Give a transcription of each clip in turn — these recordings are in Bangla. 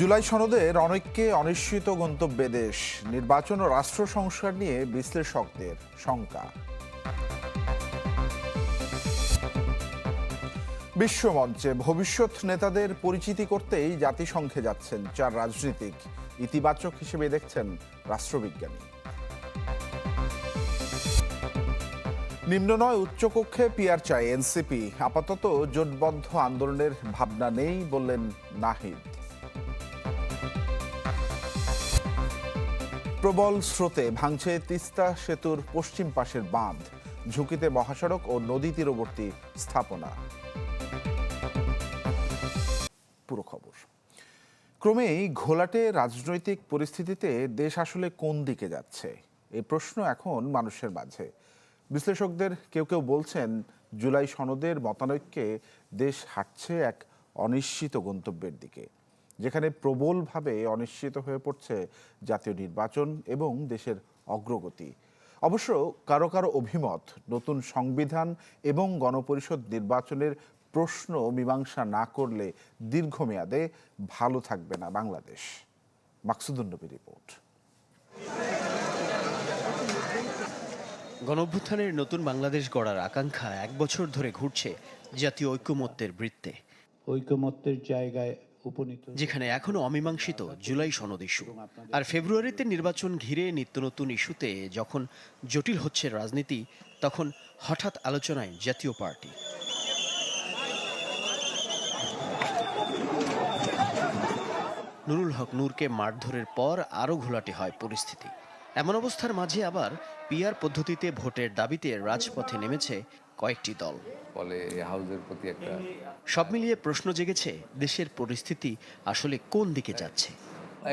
জুলাই সনদের অনেককে অনিশ্চিত গন্তব্যে দেশ। নির্বাচন ও রাষ্ট্র সংস্কার নিয়ে বিশ্লেষকদের শঙ্কা। বিশ্বমঞ্চে ভবিষ্যৎ নেতাদের পরিচিতি করতেই জাতিসংঘে যাচ্ছেন চার রাজনীতিক। ইতিবাচক হিসেবে দেখছেন রাষ্ট্রবিজ্ঞানী। নিম্ন নয় উচ্চকক্ষে পিয়ার চাই, এনসিপি। আপাতত জোটবদ্ধ আন্দোলনের ভাবনা নেই বললেন নাহিদ। প্রবল স্রোতে ভাঙছে তিস্তা সেতুর পশ্চিম পাশের বাঁধ, ঝুঁকিতে মহাসড়ক ও নদী তীরবর্তী স্থাপনা। পুরো খবর। ক্রমেই ঘোলাটে রাজনৈতিক পরিস্থিতিতে দেশ আসলে কোন দিকে যাচ্ছে? এই প্রশ্ন এখন মানুষের মাঝে। বিশ্লেষকদের কেউ কেউ বলছেন, জুলাই সনদের মতানৈক্যে দেশ হাঁটছে এক অনিশ্চিত গন্তব্যের দিকে। যেখানে প্রবলভাবে অনিশ্চিত হয়ে পড়ছে জাতীয় নির্বাচন এবং দেশের অগ্রগতি। অবশ্য কারও কারও অভিমত নতুন সংবিধান এবং গণপরিষদ নির্বাচনের প্রশ্ন মীমাংসা না করলে দীর্ঘমেয়াদে ভালো থাকবে না বাংলাদেশ। মাকসুদুন্নবী রিপোর্ট। গণঅভ্যুত্থানের নতুন বাংলাদেশ গড়ার আকাঙ্ক্ষা এক বছর ধরে ঘুরছে জাতীয় ঐক্যমত্যের বৃত্তে। ঐকমত্যের জায়গায় যেখানে এখনও অমীমাংসিত জুলাই সনদ ইস্যু। আর ফেব্রুয়ারিতে নির্বাচন ঘিরে নিত্য নতুন ইস্যুতে যখন জটিল হচ্ছে রাজনীতি তখন হঠাৎ আলোচনায় জাতীয় পার্টি। নুরুল হক নূরকে মারধরের পর আরও ঘোলাটে হয় পরিস্থিতি। এমন অবস্থার মাঝে আবার পিআর পদ্ধতিতে ভোটের দাবিতে রাজপথে নেমেছে কয়েকটি দল। ফলে এই হাউসের প্রতি একটা সব মিলিয়ে প্রশ্ন জেগেছে দেশের পরিস্থিতি আসলে কোন দিকে যাচ্ছে?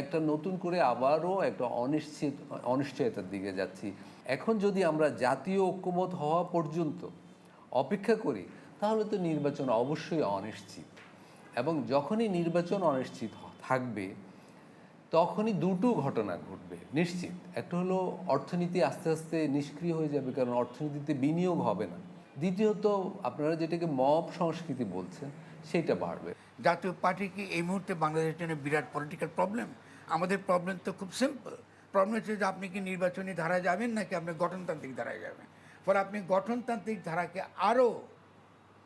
একটা নতুন করে আবারও একটা অনিশ্চিত অনিশ্চয়তার দিকে যাচ্ছি। এখন যদি আমরা জাতীয় ঐক্যমত হওয়া পর্যন্ত অপেক্ষা করি তাহলে তো নির্বাচন অবশ্যই অনিশ্চিত। এবং যখনই নির্বাচন অনিশ্চিত থাকবে তখনই দুটো ঘটনা ঘটবে নিশ্চিত। একটা হলো অর্থনীতি আস্তে আস্তে নিষ্ক্রিয় হয়ে যাবে কারণ অর্থনীতিতে বিনিয়োগ হবে না। দ্বিতীয়ত আপনারা যেটাকে মব সংস্কৃতি বলছেন সেটা বাড়বে। জাতীয় পার্টি কি এই মুহূর্তে বাংলাদেশের জন্য বিরাট পলিটিক্যাল প্রবলেম আমাদের প্রবলেম তো খুব সিম্পল প্রবলেম হচ্ছে যে আপনি কি নির্বাচনী ধারায় যাবেন নাকি আপনি গঠনতান্ত্রিক ধারায় যাবেন? ফলে আপনি গঠনতান্ত্রিক ধারাকে আরও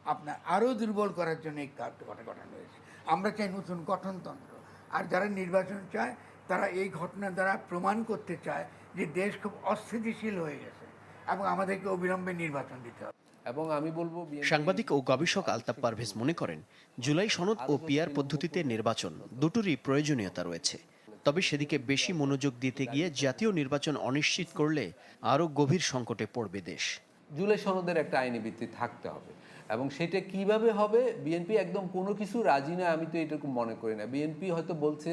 আপনার আরও দুর্বল করার জন্য এই কার্ড গঠন গঠন হয়েছে। আমরা চাই নতুন গঠনতন্ত্র। আর যারা নির্বাচন চায়, তারা এই ঘটনা দ্বারা প্রমাণ করতে চায় যে দেশ খুব অস্থিতিশীল হয়ে গেছে এবং আমাদেরকে অবিলম্বে নির্বাচন দিতে হবে। এবং আমি বলব সাংবাদিক ও গবেষক আলতাফ পারভেজ মনে করেন জুলাই সনদ ও পিআর পদ্ধতিতে নির্বাচন দুটোরই প্রয়োজনীয়তা রয়েছে। তবে সেদিকে বেশি মনোযোগ দিতে গিয়ে জাতীয় নির্বাচন অনিশ্চিত করলে আরও গভীর সংকটে পড়বে দেশ। জুলাই সনদের একটা আইনি ভিত্তি থাকতে হবে এবং সেটা কীভাবে হবে বিএনপি একদম কোনো কিছু রাজি না আমি তো এটুকু মনে করি না। বিএনপি হয়তো বলছে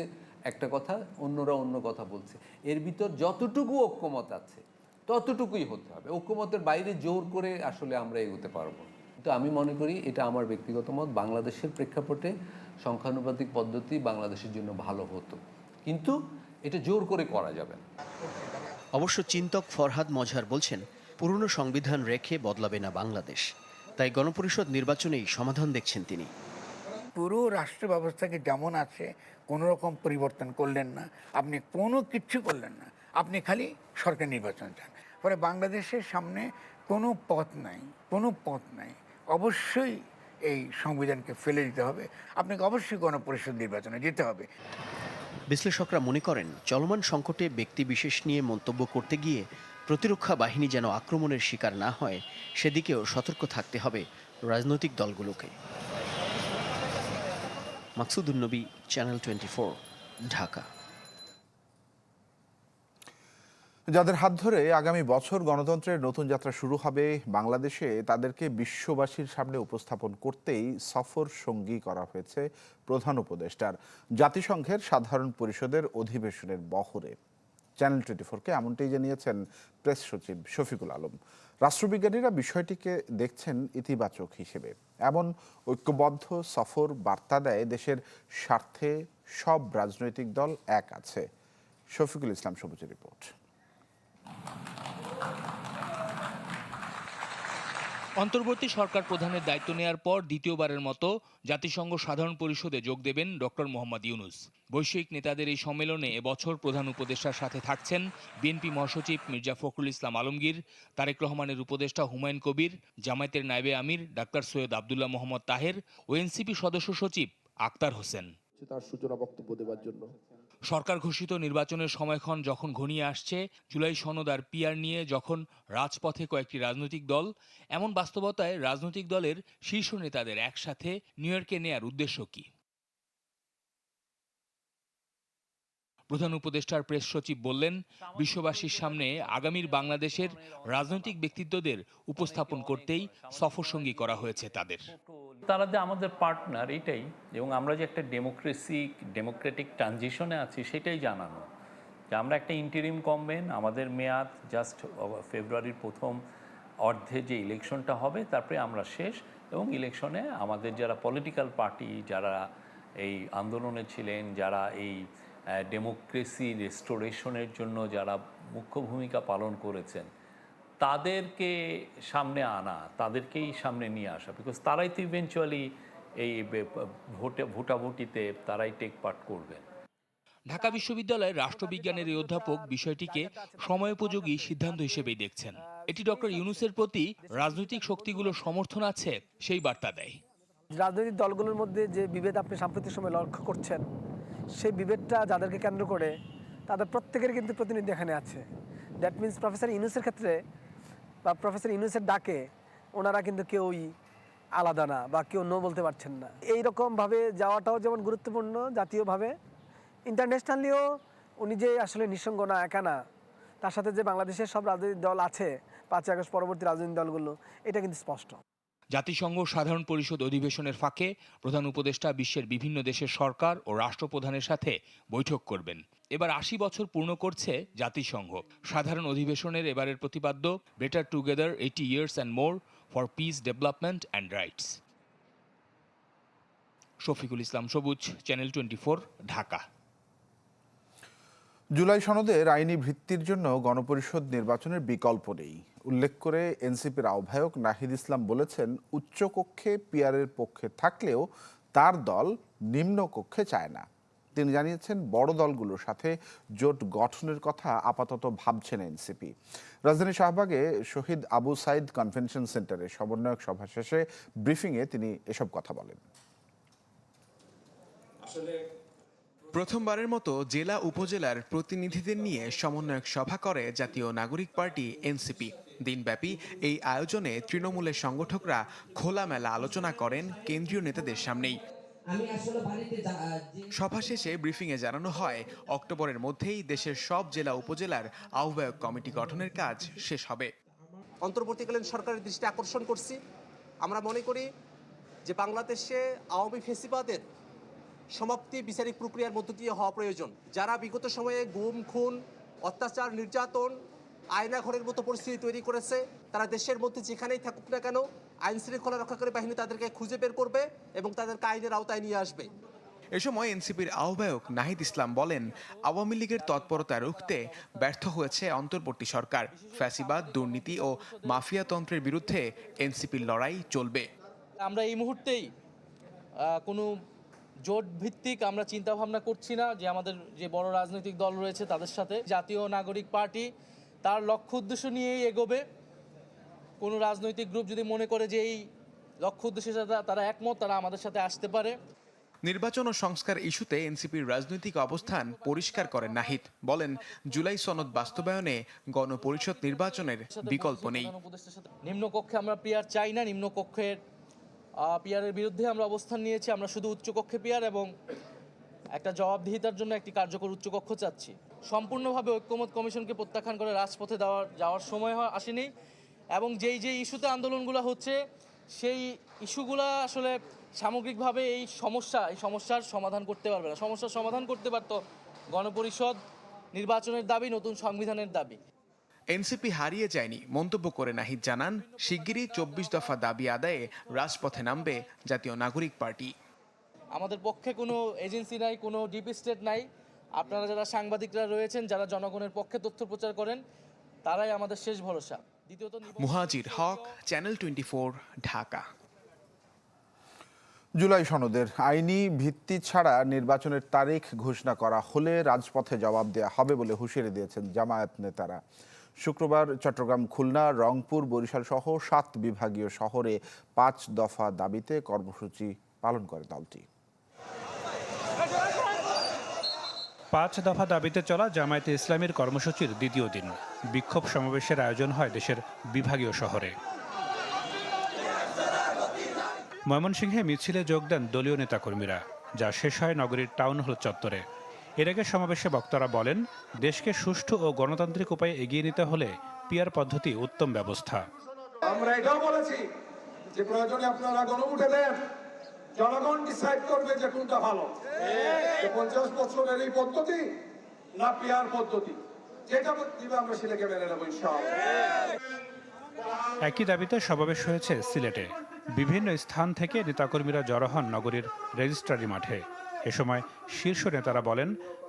একটা কথা অন্যরা অন্য কথা বলছে। এর ভিতর যতটুকু ঐক্যমত আছে ততটুকুই হতে হবে। ঐক্যমতের বাইরে জোর করে আসলে আমরা এগোতে পারব। তো আমি মনে করি এটা আমার ব্যক্তিগত মত বাংলাদেশের প্রেক্ষাপটে সংখ্যানুপাতিক পদ্ধতি বাংলাদেশের জন্য ভালো হতো। কিন্তু এটা জোর করে করা যাবে না। অবশ্য চিন্তক ফরহাদ মজহার বলছেন পুরনো সংবিধান রেখে বদলাবে না বাংলাদেশ। তাই গণপরিষদ নির্বাচনেই সমাধান দেখছেন তিনি। পুরো রাষ্ট্র ব্যবস্থাকে যেমন আছে কোনো রকম পরিবর্তন করলেন না। আপনি কোনো কিচ্ছু করলেন না। আপনি খালি সরকার নির্বাচন চান। ফলে বাংলাদেশের সামনে কোনো পথ নাই, কোনো পথ নাই। অবশ্যই এই সংবিধানকে ফেলে দিতে হবে। আপনাকে অবশ্যই গণপরিষদ নির্বাচনে যেতে হবে। বিশ্লেষকরা মনে করেন, চলমান সংকটে ব্যক্তি বিশেষ নিয়ে মন্তব্য করতে গিয়ে প্রতিরক্ষা বাহিনী যেন আক্রমণের শিকার না হয়, সেদিকেও সতর্ক থাকতে হবে রাজনৈতিক দলগুলোকে। Maksudunnabi channel twenty Dhaka. যাদের হাত ধরে আগামী বছর গণতন্ত্রের নতুন যাত্রা শুরু হবে, বাংলাদেশে তাদেরকে বিশ্ববাসীর সামনে উপস্থাপন করতেই সফর সঙ্গী করা হয়েছে প্রধান উপদেষ্টার, জাতিসংঘের সাধারণ পরিষদের অধিবেশনের বহরে। চ্যানেল টোয়েন্টি ফোরকে এমনটাই জানিয়েছেন প্রেস সচিব শফিকুল আলম। রাষ্ট্রবিজ্ঞানীরা বিষয়টিকে দেখছেন ইতিবাচক হিসেবে। এমন ঐক্যবদ্ধ সফর বার্তা দেয় দেশের স্বার্থে সব রাজনৈতিক দল এক আছে। শফিকুল ইসলাম সবুজের রিপোর্ট। অন্তর্বর্তী সরকার প্রধানের দায়িত্ব নেয়ার পর দ্বিতীয়বারের মতো জাতিসংঘ সাধারণ পরিষদে যোগ দেবেন ডক্টর মোহাম্মদ ইউনুস। বৈশ্বিক নেতাদের এই সম্মেলনে এবছর প্রধান উপদেষ্টার সাথে থাকছেন বিএনপি মহাসচিব মির্জা ফখরুল ইসলাম আলমগীর, তারেক রহমানের উপদেষ্টা হুমায়ুন কবির, জামায়াতের নায়েবে আমির ডাক্তার সৈয়দ আবদুল্লাহ মোহাম্মদ তাহের ও এনসিপি সদস্য সচিব আক্তার হোসেন। তার সূচনা বক্তব্য দেওয়ার জন্য সরকার ঘোষিত নির্বাচনের সময়ক্ষণ যখন ঘনিয়ে আসছে, জুলাই সনদ আর পিয়ার নিয়ে যখন রাজপথে কয়েকটি রাজনৈতিক দল, এমন বাস্তবতায় রাজনৈতিক দলের শীর্ষ নেতাদের একসাথে নিউ ইয়র্কে নেয়ার উদ্দেশ্য কি? প্রধান উপদেষ্টার প্রেস সচিব বললেন বিশ্ববাসীর সামনে আগামীর বাংলাদেশের রাজনৈতিক ব্যক্তিত্বদের উপস্থাপন করতেই সফরসঙ্গী করা হয়েছে তাদের তারা যে আমাদের পার্টনার এটাই এবং আমরা যে একটা ডেমোক্রেসি ডেমোক্রেটিক ট্রানজিশনে আছি সেটাই জানানো যে আমরা একটা ইন্টারিম গভর্নমেন্ট আমাদের মেয়াদ জাস্ট ফেব্রুয়ারির প্রথম অর্ধে যে ইলেকশনটা হবে তারপরে আমরা শেষ এবং ইলেকশনে আমাদের যারা পলিটিক্যাল পার্টি যারা এই আন্দোলনে ছিলেন যারা এই ডেমোক্রেসি রেস্টোরেশনের জন্য যারা মুখ্য ভূমিকা পালন করেছেন তাদেরকে সামনে আনা তাদেরকেই সামনে নিয়ে আসা বিকজ তারাই তো ইভেনচুয়ালি এই ভোটে ভোটাভুটিতে তারাই টেক পার্ট করবেন। ঢাকা বিশ্ববিদ্যালয়ের রাষ্ট্রবিজ্ঞানের এই অধ্যাপক বিষয়টিকে সময়োপযোগী সিদ্ধান্ত হিসেবেই দেখছেন। এটি ডক্টর ইউনুসের প্রতি রাজনৈতিক শক্তিগুলোর সমর্থন আছে সেই বার্তা দেয়। রাজনৈতিক দলগুলোর মধ্যে যে বিভেদ আপনি সাম্প্রতিক সময় লক্ষ্য করছেন সেই বিভেদটা যাদেরকে কেন্দ্র করে, তাদের প্রত্যেকের কিন্তু প্রতিনিধি এখানে আছে। দ্যাট মিন্স প্রফেসর ইউনুসের ক্ষেত্রে বা প্রফেসর ইউনুসের ডাকে ওনারা কিন্তু কেউই আলাদা না বা কেউ নো বলতে পারছেন না। এইরকমভাবে যাওয়াটাও যেমন গুরুত্বপূর্ণ জাতীয়ভাবে ইন্টারন্যাশনালিও উনি যে আসলে নিঃসঙ্গ না, একা না, তার সাথে যে বাংলাদেশের সব রাজনৈতিক দল আছে, পাঁচই আগস্ট পরবর্তী রাজনৈতিক দলগুলো, এটা কিন্তু স্পষ্ট। জাতিসংঘ সাধারণ পরিষদ অধিবেশনের ফাঁকে প্রধান উপদেষ্টা বিশ্বের বিভিন্ন দেশের সরকার ও রাষ্ট্রপ্রধানের সাথে বৈঠক করবেন। এবার আশি বছর পূর্ণ করছে জাতিসংঘ। সাধারণ অধিবেশনের এবারের প্রতিপাদ্য better together eighty years and more for peace development and rights Shafiqul Islam Sabuj channel twenty Dhaka. July সনদের আইনি ভিত্তির জন্য গণপরিষদ নির্বাচনের বিকল্প নেই। উল্লেখ করে এনসিপির আহ্বায়ক নাহিদ ইসলাম বলেছেন উচ্চ কক্ষে পিয়ারের পক্ষে থাকলেও তার দল নিম্ন কক্ষে চায় না। তিনি জানিয়েছেন, বড় দলগুলোর সাথে জোট গঠনের কথা আপাতত ভাবছেন এনসিপি। রাজধানী শাহবাগে শহীদ আবু সাইদ কনভেনশন সেন্টারে সমন্বয়ক সভা শেষে ব্রিফিংয়ে তিনি এসব কথা বলেন। প্রথমবারের মতো জেলা উপজেলার প্রতিনিধিদের নিয়ে সমন্বয়ক সভা করে জাতীয় নাগরিক পার্টি এনসিপি। দিনব্যাপী এই আয়োজনে তৃণমূলের সংগঠকরা খোলামেলা আলোচনা করেন কেন্দ্রীয় নেতাদের সামনেই। সভা শেষে ব্রিফিংয়ে জানানো হয়, অক্টোবরের মধ্যেই দেশের সব জেলা উপজেলার আহ্বায়ক কমিটি গঠনের কাজ শেষ হবে। অন্তর্বর্তীকালীন সরকারের দৃষ্টি আকর্ষণ করছি। আমরা মনে করি যে বাংলাদেশে আওয়ামী ফেসিবাদের সমাপ্তি বিচারিক প্রক্রিয়ার মধ্য দিয়ে হওয়া প্রয়োজন। যারা বিগত সময়ে গুম, খুন, অত্যাচার, নির্যাতন আয়নাঘরের মতো পরিস্থিতি তৈরি করেছে। তারা দেশের মধ্যে যেখানেই থাকুক না কেন আইন শৃঙ্খলা রক্ষাকারী বাহিনী তাদেরকে খুঁজে বের করবে এবং তাদেরকে আইনের আওতায় নিয়ে আসবে। এ সময় এনসিপির আহ্বায়ক নাহিদ ইসলাম বলেন আওয়ামী লীগের তৎপরতা রুখতে ব্যর্থ হয়েছে অন্তর্বর্তী সরকার। ফ্যাসিবাদ দুর্নীতি ও মাফিয়াতন্ত্রের বিরুদ্ধে এনসিপির লড়াই চলবে। আমরা এই মুহূর্তেই কোনো জোট ভিত্তিক আমরা চিন্তা ভাবনা করছি না যে আমাদের যে বড় রাজনৈতিক দল রয়েছে তাদের সাথে। জাতীয় নাগরিক পার্টি তার লক্ষ্য উদ্দেশ্য নিয়েই এগোবে। কোনো রাজনৈতিক গ্রুপ যদি মনে করে যে এই লক্ষ্য উদ্দেশ্যের সাথে তারা একমত তারা আমাদের সাথে আসতে পারে। নির্বাচন ও সংস্কার ইস্যুতে এনসিপির রাজনৈতিক অবস্থান পরিষ্কার করেন নাহিদ। বলেন জুলাই সনদ বাস্তবায়নে গণপরিষদ নির্বাচনের বিকল্প নেই। নিম্নকক্ষে আমরা পিয়ার চাই না। নিম্নকক্ষের পিয়ারের বিরুদ্ধে আমরা অবস্থান নিয়েছি। আমরা শুধু উচ্চকক্ষে পিয়ার এবং একটা জবাবদিহিতার জন্য একটি কার্যকর উচ্চকক্ষ চাচ্ছি। সম্পূর্ণভাবে ঐক্যমত কমিশনকে প্রত্যাখ্যান করে রাজপথে দেওয়ার, যাওয়ার সময় আসেনি এবং যেই যেই ইস্যুতে আন্দোলনগুলো হচ্ছে, সেই ইস্যুগুলো আসলে সামগ্রিকভাবে এই সমস্যা, এই সমস্যার সমাধান করতে পারবে না। সমস্যার সমাধান করতে পারতো গণপরিষদ, নির্বাচনের দাবি, নতুন সংবিধানের দাবি। এনসিপি হারিয়ে যায়নি, মন্তব্য করে নাহিদ জানান, শিগগিরই চব্বিশ দফা দাবি আদায়ে রাজপথে নামবে জাতীয় নাগরিক পার্টি। আমাদের পক্ষে কোনো এজেন্সি নাই কোনো ডিপ স্টেট নাই। আপনারা যারা সাংবাদিকরা রয়েছেন যারা জনগণের পক্ষে তথ্য প্রচার করেন তারাই আমাদের শেষ ভরসা। দ্বিতীয়ত মুহাজির হক চ্যানেল টোয়েন্টি ঢাকা। জুলাই সনদের আইনি ভিত্তি ছাড়া নির্বাচনের তারিখ ঘোষণা করা হলে রাজপথে জবাব দেওয়া হবে বলে হুঁশিয়ারি দিয়েছেন জামায়াত নেতারা। শুক্রবার চট্টগ্রাম খুলনা রংপুর বরিশাল সহ সাত বিভাগীয় শহরে পাঁচ দফা দাবিতে কর্মসূচি পালন করে দলটি। পাঁচ দফা দাবিতে চলা জামায়াতে ইসলামের কর্মসূচির দ্বিতীয় দিন। বিক্ষোভ সমাবেশের আয়োজন হয় দেশের বিভাগীয় শহরে। ময়মনসিংহে মিছিলে যোগ দেন দলীয় নেতাকর্মীরা, যা শেষ হয় নগরীর টাউন হল চত্বরে। এর আগে সমাবেশে বক্তারা বলেন, দেশকে সুষ্ঠু ও গণতান্ত্রিক উপায়ে এগিয়ে নিতে হলে পিয়ার পদ্ধতি উত্তম ব্যবস্থা। আমরা এটাও বলেছি যে প্রয়োজনে আপনারা গণভোটে দেন। জনগণ ডিসাইড করবে যে কোনটা ভালো। পঞ্চাশ বছরের এই পদ্ধতি না পিয়ার পদ্ধতি। যেটা দিবে আমরা সেটাকে মেনে নেব একই দাবিতে সমাবেশ হয়েছে সিলেটে। বিভিন্ন স্থান থেকে নেতাকর্মীরা জড়ো হন নগরীর রেজিস্ট্রারি মাঠে। এ সময় শীর্ষ নেতারা বলেন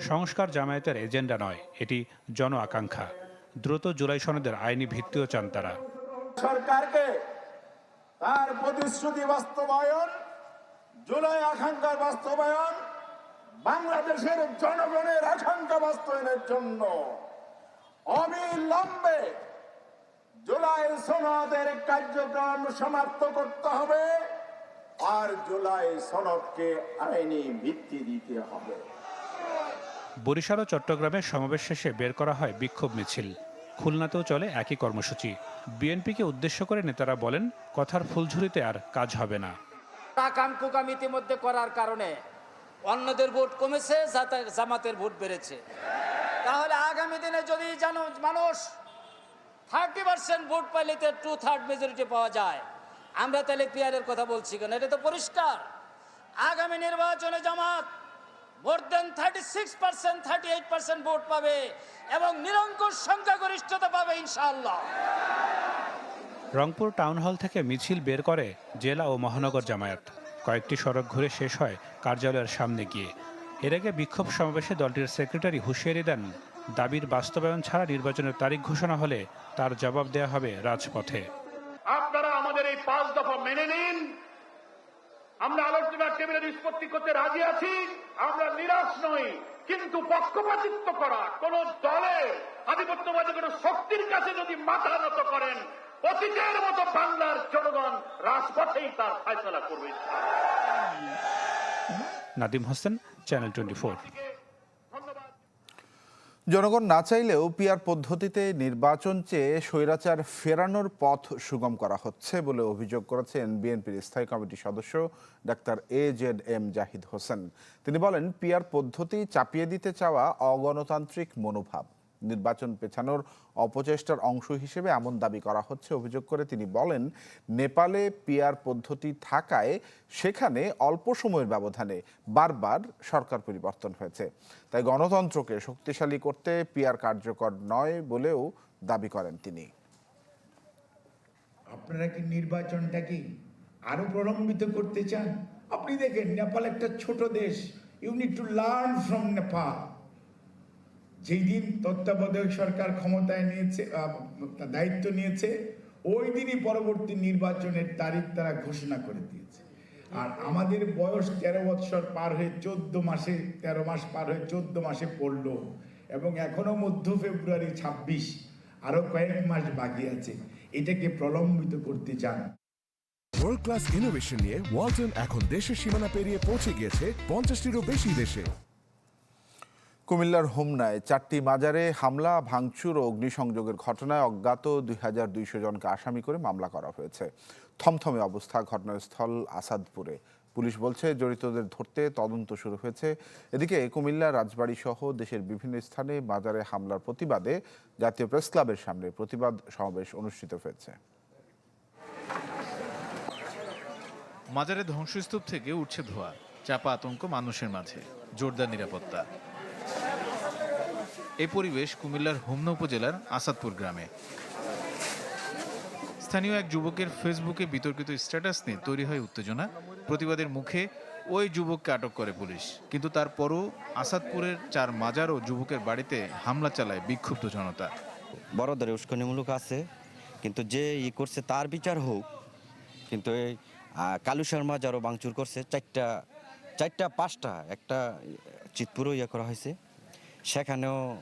সংস্কার জামায়াতের এজেন্ডা নয় এটি জন আকাঙ্ক্ষা। দ্রুত জুলাই সনদের আইনি ভিত্তিও চান তারা। সরকারকে তার প্রতিশ্রুতি বাস্তবায়ন জুলাই আকাঙ্ক্ষার বাস্তবায়ন বাংলাদেশের জনগণের আকাঙ্ক্ষা বাস্তবায়নের জন্য। অবিলম্বে জুলাই সনদের কার্যক্রম সমাপ্ত করতে হবে আর জুলাই সনদকে আইনি ভিত্তি দিতে হবে। বরিশাল ও চট্টগ্রামে সমাবেশ শেষে বের করা হয় বিক্ষোভ মিছিল। খুলনাতেও চলে একই কর্মসূচি। বিএনপিকে উদ্দেশ্য করে নেতারা বলেন, কথার ফুলঝুরিতে আর কাজ হবে না। কাম কুকাম ইতিমধ্যে করার কারণে অন্যদের ভোট কমেছে জামাতের ভোট বেড়েছে। তাহলে আগামী দিনে যদি জানো মানুষ থার্টি পার্সেন্ট ভোট পাইলে তো টু থার্ড মেজরিটি পাওয়া যায়। আমরা তাহলে পিয়ারের কথা বলছি কেন? এটা তো পরিষ্কার। আগামী নির্বাচনে Jamaat more than thirty six percent thirty eight percent vote পাবে এবং নিরঙ্কুশ সংখ্যাগরিষ্ঠতা পাবে ইনশাআল্লাহ। রংপুর টাউন হল থেকে মিছিল বের করে জেলা ও মহানগর জামায়াত। কয়েকটি সড়ক ঘুরে শেষ হয় কার্যালয়ের সামনে গিয়ে। এর আগে বিক্ষোভ সমাবেশে দলটির সেক্রেটারি হুঁশিয়ারি দেন, দাবির বাস্তবায়ন ছাড়া নির্বাচনের তারিখ ঘোষণা হলে তার জবাব দেওয়া হবে রাজপথে। আপনারা আমাদের এই পাঁচ দফা মেনে নিন। আমরা আলোচনার টেবিলে নিষ্পত্তি করতে রাজি আছি, আমরা নিরাশ নই, কিন্তু পক্ষপাতিত্ব করা কোন দলের আধিপত্যবাদী কোন শক্তির কাছে যদি মাথা নত করেন অতীতের মতো বাংলার জনগণ রাজপথেই তার ফয়সলা করবে। নাদিম হোসেন চ্যানেল টোয়েন্টি জনগণ না চাইলেও পিয়ার পদ্ধতিতে নির্বাচন চেয়ে স্বৈরাচার ফেরানোর পথ সুগম করা হচ্ছে বলে অভিযোগ করেছেন বিএনপির স্থায়ী কমিটির সদস্য doctor A Z M Zahid Hossain. তিনি বলেন পিয়ার পদ্ধতি চাপিয়ে দিতে চাওয়া অগণতান্ত্রিক মনোভাব। নির্বাচন পেছানোর অপচেষ্টার অংশ হিসেবে এমন দাবি করা হচ্ছে। অভিযোগ করে তিনি বলেন, নেপালে পিয়ার পদ্ধতি থাকায় সেখানে অল্প সময়ের ব্যবধানে বারবার সরকার পরিবর্তন হয়েছে। তাই গণতন্ত্রকে শক্তিশালী করতে পিয়ার কার্যকর নয় বলেও দাবি করেন তিনি। আপনারা কি নির্বাচনটা কি আরও প্রলম্বিত করতে চান? আপনি দেখেন, নেপাল একটা ছোট দেশ। You need to learn from Nepal যেই দিন তত্ত্বাবধায়ক সরকার ক্ষমতায় নিয়েছে দায়িত্ব নিয়েছে, ওই দিনই পরবর্তী নির্বাচনের তারিখ তারা ঘোষণা করে দিয়েছে। আর আমাদের বয়স তেরো বৎসর পার হয়ে চোদ্দ মাসে, তেরো মাস পার হয়ে চোদ্দ মাসে পড়ল এবং এখনও মধ্য ফেব্রুয়ারি ছাব্বিশ, আরও কয়েক মাস বাকি আছে। এটাকে প্রলম্বিত করতে চান। ওয়ার্ল্ড ক্লাস ইনোভেশন নিয়ে ওয়ালটন এখন দেশের সীমানা পেরিয়ে পৌঁছে গিয়েছে পঞ্চাশটিরও বেশি দেশে। কুমিল্লার হোমনায় চারটি মাজারে হামলা, ভাঙচুর ও অগ্নিসংযোগের ঘটনায় অজ্ঞাত দুই হাজার দুইশো জনকে আসামি করে মামলা করা হয়েছে। থমথমে অবস্থা, ঘটনাস্থল আসাদপুরে। পুলিশ বলছে, জড়িতদের ধরতে তদন্ত শুরু হয়েছে। এদিকে কুমিল্লা, রাজবাড়ী সহ দেশের বিভিন্ন স্থানে মাজারে হামলার প্রতিবাদে জাতীয় প্রেস ক্লাবের সামনে প্রতিবাদ সমাবেশ অনুষ্ঠিত হয়েছে। মাজারে ধ্বংসস্তূপ থেকে উঠছে ধোয়া, চাপা আতঙ্ক মানুষের মাঝে, জোরদার নিরাপত্তা। এই পরিবেশ কুমিল্লার হোমনা উপজেলার আসাদপুর গ্রামে। স্থানীয় এক যুবকের ফেসবুকে বিতর্কিত স্ট্যাটাস নিয়ে তৈরি হয় উত্তেজনা, প্রতিবাদের মুখে ওই যুবককে আটক করে পুলিশ। কিন্তু তারপরও আসাদপুরের চার মাজার ও যুবকের বাড়িতে হামলা চালায় বিক্ষুব্ধ জনতা। বড় ধরে উস্কানিমূলক আছে, কিন্তু যে ই করছে তার বিচার হোক, কিন্তু এই কালু শর্মা যারও বাংচুর করছে, চারটা চারটা, পাঁচটা, একটা চিতপুরও ইয়ে করা হয়েছে। সেখানেও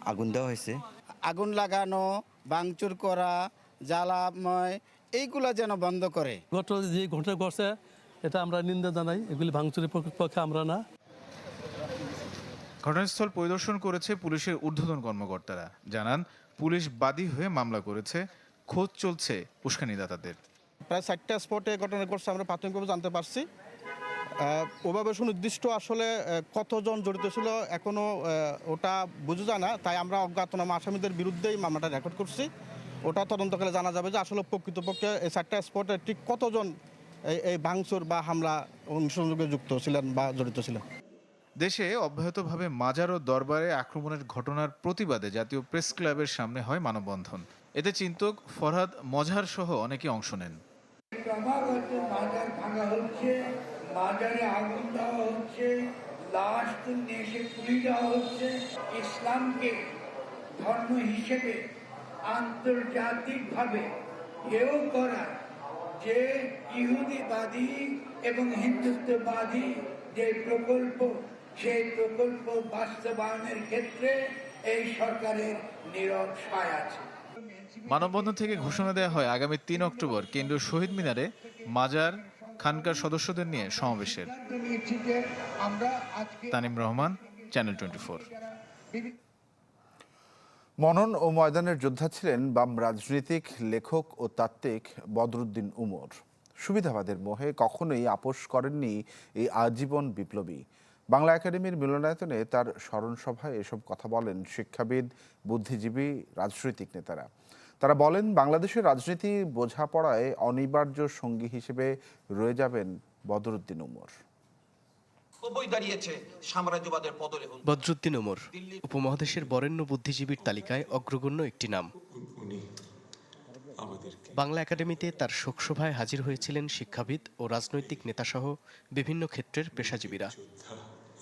আগুন দেওয়া হয়েছে। আগুন লাগানো ভাঙচুর করা জ্বালাময় এইগুলা যেন বন্ধ করে। গত যে ঘটনা ঘটছে এটা আমরা নিন্দা জানাই। এগুলি ভাঙচুরের পক্ষ- পক্ষে আমরা না। ঘটনাস্থল পরিদর্শন করেছে পুলিশের ঊর্ধ্বতন কর্মকর্তারা। জানান পুলিশ বাদী হয়ে মামলা করেছে। খোঁজ চলছে উস্কানিদাতাদের। প্রায় চারটা স্পটে ঘটনা ঘটছে আমরা প্রাথমিকভাবে জানতে পারছি। ওভাবে সুনির্দিষ্ট আসলে কতজন জড়িত ছিল এখনও আহ, ওটা বুঝে যায় না। তাই আমরা অজ্ঞাতনামা আসামিদের বিরুদ্ধেই মামলাটা রেকর্ড করছি। ওটা তদন্তকালে জানা যাবে যে আসলে প্রকৃতপক্ষে এই চারটা স্পটে ঠিক কতজন এই এই ভাঙচুর বা হামলা অনুসংযোগে যুক্ত ছিলেন বা জড়িত ছিলেন। দেশে অব্যাহতভাবে মাজার ও দরবারে আক্রমণের ঘটনার প্রতিবাদে জাতীয় প্রেস ক্লাবের সামনে হয় মানববন্ধন। এতে চিন্তক ফরহাদ মজহার সহ অনেকে অংশ নেন। মাজারে আগুন দেওয়া হচ্ছে। লাশ এসে পুড়ে দেওয়া হচ্ছে। ইসলামকে ধর্ম হিসেবে আন্তর্জাতিকভাবে এও করা যে ইহুদিবাদী এবং হিন্দুত্ববাদী যে প্রকল্প, সেই প্রকল্প বাস্তবায়নের ক্ষেত্রে এই সরকারের নীরব সায় আছে। মানববন্ধন থেকে ঘোষণা দেওয়া হয় আগামী তিন অক্টোবর কেন্দ্রীয় শহীদ মিনারে মাজার খানকার সদস্যদের নিয়ে সমাবেশের। Tanim Rahman channel twenty four মনন ও ময়দানের যোদ্ধা ছিলেন বাম রাজনীতিক, লেখক ও তাত্ত্বিক বদরুদ্দিন উমর। সুবিধাবাদের মোহে কখনোই আপোষ করেননি এই আজীবন বিপ্লবী। বাংলা একাডেমির মিলনায়তনে তার স্মরণ সভায় এসব কথা বলেন শিক্ষাবিদ, বুদ্ধিজীবী, রাজনৈতিক নেতারা। তারা বলেন বাংলাদেশের রাজনীতি বোঝাপড়ায় অনিবার্য সঙ্গী হিসেবে রয়ে যাবেন বদরুদ্দিন উমর বদরুদ্দিন ওমর উপমহাদেশের বরেণ্য বুদ্ধিজীবীর তালিকায় অগ্রগণ্য একটি নাম। বাংলা একাডেমিতে তার শোকসভায় হাজির হয়েছিলেন শিক্ষাবিদ ও রাজনৈতিক নেতাসহ বিভিন্ন ক্ষেত্রের পেশাজীবীরা।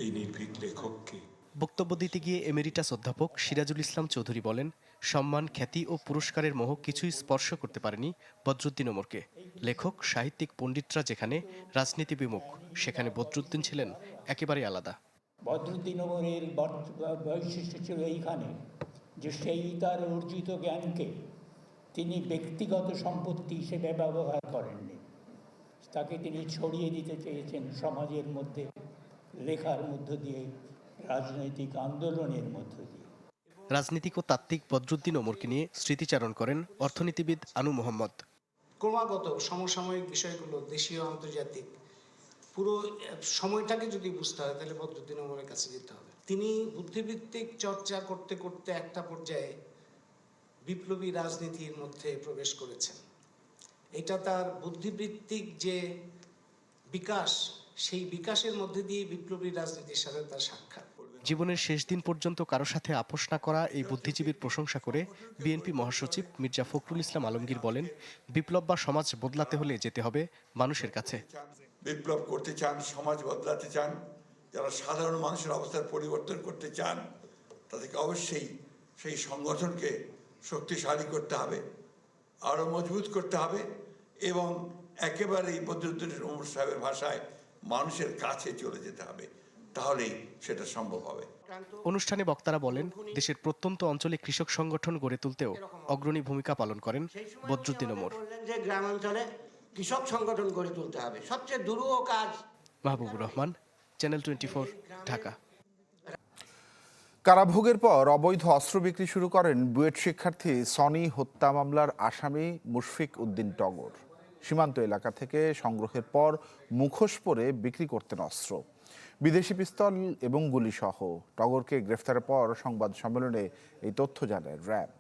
এই নির্ভীক লেখককে বক্তব্য দিতে গিয়ে এমেরিটাস অধ্যাপক সিরাজুল ইসলাম চৌধুরী বলেন সম্মান, খ্যাতি ও পুরস্কারের মোহ কিছুই স্পর্শ করতে পারেনি বদরুদ্দিন ওমরকে। লেখক, সাহিত্যিক, পণ্ডিতরা যেখানে, রাজনীতি বিমুখ, সেখানে বদরুদ্দিন ছিলেন একেবারে আলাদা। বদরুদ্দিন ওমরের বৈশিষ্ট্য ছিল এইখানে যে সেই তার অর্জিত জ্ঞানকে তিনি ব্যক্তিগত সম্পত্তি হিসেবে ব্যবহার করেননি। তাকে তিনি ছড়িয়ে দিতে চেয়েছেন সমাজের মধ্যে, লেখার মধ্য দিয়ে, রাজনৈতিক আন্দোলনের মধ্য দিয়ে। রাজনীতিক ও তাত্ত্বিক বদরুদ্দিন ওমরকে নিয়ে স্মৃতিচারণ করেন অর্থনীতিবিদ আনু মোহাম্মদ। ক্রমাগত সমসাময়িক বিষয়গুলো দেশীয় আন্তর্জাতিক, পুরো সময়টাকে যদি বুঝতে হয়, তাহলে বদরুদ্দিন ওমরের কাছে যেতে হবে। তিনি বুদ্ধিবৃত্তিক চর্চা করতে করতে একটা পর্যায়ে বিপ্লবী রাজনীতির মধ্যে প্রবেশ করেছেন। এটা তার বুদ্ধিবৃত্তিক যে বিকাশ, সেই বিকাশের মধ্যে দিয়ে বিপ্লবী রাজনীতির সাথে তার সাক্ষাৎ। জীবনের শেষ দিন পর্যন্ত কারও সাথে আপোষ না করা এই বুদ্ধিজীবীর প্রশংসা করে বিএনপি মহাসচিব মির্জা ফখরুল ইসলাম আলমগীর বলেন, বিপ্লব বা সমাজ বদলাতে হলে যেতে হবে মানুষের কাছে। বিপ্লব করতে চান, সমাজ বদলাতে চান, যারা সাধারণ মানুষের অবস্থার পরিবর্তন করতে চান, তাদেরকে অবশ্যই সেই সংগঠনকে শক্তিশালী করতে হবে আরও মজবুত করতে হবে এবং একেবারেই বদরুদ্দিন ওমর সাহেবের ভাষায় মানুষের কাছে চলে যেতে হবে। তাহলেই সেটা সম্ভব হবে। অনুষ্ঠানে বক্তারা বলেন দেশের প্রত্যন্ত অঞ্চলে কৃষক সংগঠন গড়ে তুলতেও অগ্রণী ভূমিকা পালন করেন বদরুদ্দিন ওমর। যে গ্রামাঞ্চলে কৃষক সংগঠন গড়ে তুলতে হবে। সবচেয়ে দুরূহ কাজ মাহবুবুর রহমান চ্যানেল টোয়েন্টি ঢাকা। কারাভোগের পর অবৈধ অস্ত্র বিক্রি শুরু করেন বুয়েট শিক্ষার্থী সনি হত্যা মামলার আসামি মুশফিক উদ্দিন টগর। সীমান্ত এলাকা থেকে সংগ্রহের পর মুখোশ পরে বিক্রি করতেন অস্ত্র। বিদেশি পিস্তল এবং গুলিসহ। টগরকে গ্রেফতারের পর সংবাদ সম্মেলনে এই তথ্য জানায় র্যাব।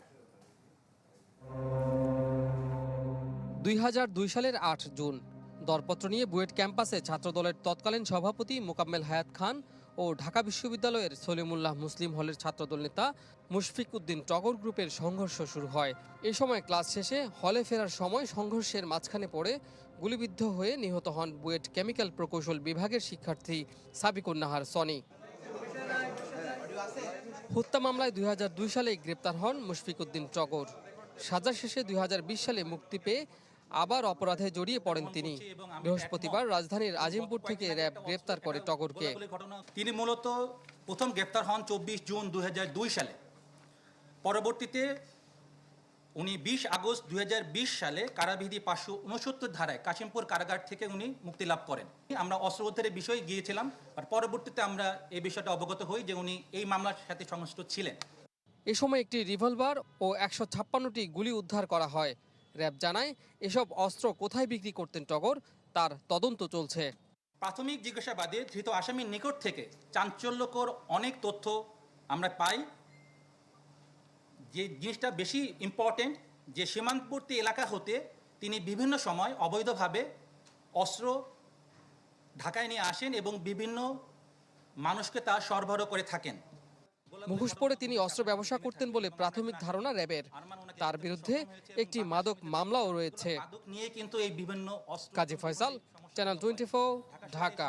দুই সালের আট জুন, দরপত্র নিয়ে বুয়েট ক্যাম্পাসে ছাত্রদলের তৎকালীন সভাপতি মোকাম্মেল হায়াত খান ও ঢাকা বিশ্ববিদ্যালয়ের সলিমুল্লাহ মুসলিম হলের ছাত্রদল নেতা মুশফিক উদ্দিন টগর গ্রুপের সংঘর্ষ শুরু হয়। এ সময় ক্লাস শেষে হলে ফেরার সময় সংঘর্ষের মাঝখানে পড়ে গুলিবিদ্ধ হয়ে নিহত হন বুয়েট কেমিক্যাল প্রকৌশল বিভাগের শিক্ষার্থী সাবিকুন নাহার সনি। হত্যা মামলায় দুই সালে গ্রেপ্তার হন মুশফিক উদ্দিন টগর। সাজা শেষে দুই হাজার বিশ সালে মুক্তি পেয়ে আবার অপরাধে জড়িয়ে পড়েন তিনি। বৃহস্পতিবার রাজধানীর আজিমপুর থেকে র্যাব গ্রেপ্তার করে টগরকে। তিনি মূলত প্রথম গ্রেপ্তার হন চব্বিশ জুন দুই হাজার দুই সালে। পরবর্তীতে উনি বিশ আগস্ট দুই হাজার বিশ সালে কারাবিধি পাঁচশো উনসত্তর ধারায় কাশিমপুর কারাগার থেকে উনি মুক্তি লাভ করেন। আমরা অস্ত্র উদ্ধারের বিষয়ে গিয়েছিলাম আর পরবর্তীতে আমরা এই বিষয়টা অবগত হই যে উনি এই মামলার সাথে সংশ্লিষ্ট ছিলেন। এ সময় একটি রিভলভার ও একশো ছাপ্পান্নটি গুলি উদ্ধার করা হয়। র্যাব জানায় এসব অস্ত্র কোথায় বিক্রি করতেন টগর তার তদন্ত চলছে। প্রাথমিক জিজ্ঞাসাবাদে ধৃত আসামির নিকট থেকে চাঞ্চল্যকর অনেক তথ্য আমরা পাই। যে জিনিসটা বেশি ইম্পর্টেন্ট যে সীমান্তবর্তী এলাকা হতে তিনি বিভিন্ন সময় অবৈধভাবে অস্ত্র ঢাকায় নিয়ে আসেন এবং বিভিন্ন মানুষকে তা সরবরাহ করে থাকেন। মুখোশ পরে তিনি অস্ত্র ব্যবসা করতেন বলে প্রাথমিক ধারণা র্যাবের। তার বিরুদ্ধে একটি মাদক মামলাও রয়েছে। নিয়ে কিন্তু এই বিভিন্ন অস্ত্র কাজী ফয়সাল চ্যানেল টোয়েন্টি ঢাকা।